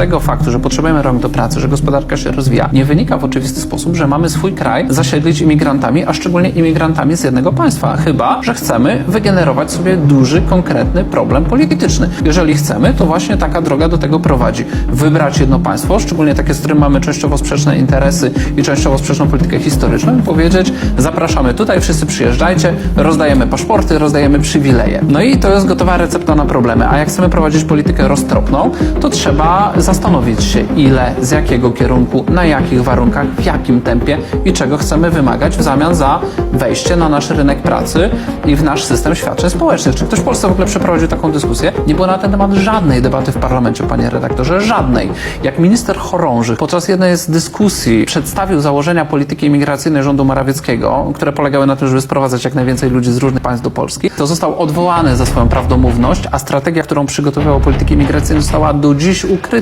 tego faktu, że potrzebujemy rąk do pracy, że gospodarka się rozwija, nie wynika w oczywisty sposób, że mamy swój kraj zasiedlić imigrantami, a szczególnie imigrantami z jednego państwa. Chyba, że chcemy wygenerować sobie duży, konkretny problem polityczny. Jeżeli chcemy, to właśnie taka droga do tego prowadzi. Wybrać jedno państwo, szczególnie takie, z którym mamy częściowo sprzeczne interesy i częściowo sprzeczną politykę historyczną i powiedzieć, zapraszamy tutaj, wszyscy przyjeżdżajcie, rozdajemy paszporty, rozdajemy przywileje. No i to jest gotowa recepta na problemy. A jak chcemy prowadzić politykę roztropną, to trzeba zastanowić się, ile, z jakiego kierunku, na jakich warunkach, w jakim tempie i czego chcemy wymagać w zamian za wejście na nasz rynek pracy i w nasz system świadczeń społecznych. Czy ktoś w Polsce w ogóle przeprowadził taką dyskusję? Nie było na ten temat żadnej debaty w parlamencie, panie redaktorze, żadnej. Jak minister Chorąży podczas jednej z dyskusji przedstawił założenia polityki imigracyjnej rządu Morawieckiego, które polegały na tym, żeby sprowadzać jak najwięcej ludzi z różnych państw do Polski, to został odwołany za swoją prawdomówność, a strategia, którą przygotowywał polityki imigracyjnej została do dziś ukryta.